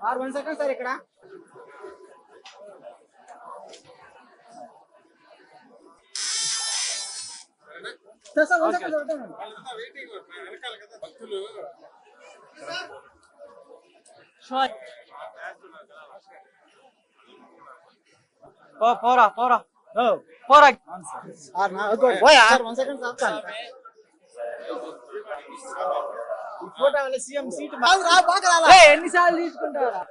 Sir one second sir ఇక్కడ. పో పోరా పోరా. పోరా ఎన్నిసార్లు తీసుకుంటారా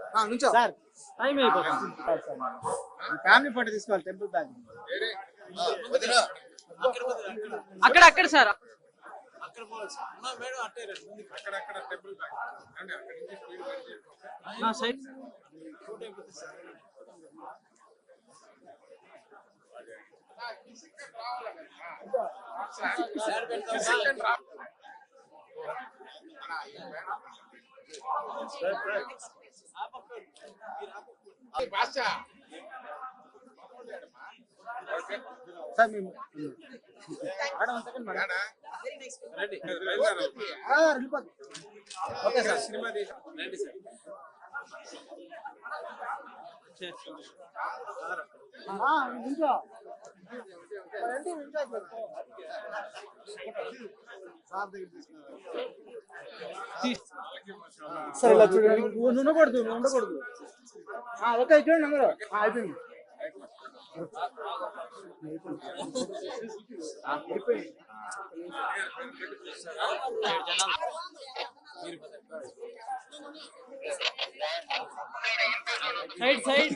సార్ టైం అయిపోతుంది ఫ్యామిలీ ఫోటో తీసుకోవాలి టెంపుల్ బ్యాగ్ అక్కడ అక్కడ సార్ సైడ్ సార్ మేము మేడం సెకండ్ మేడం ఆ, ఓకే సార్ ఆ, రండి, సార్ దగ్గర సరే ఇలా చూడండి నువ్వు ఉండకూడదు నువ్వు ఉండకూడదు. ఓకే చూడండి అందరూ అయిపోయింది ఆ, అయిపోయింది. Side side.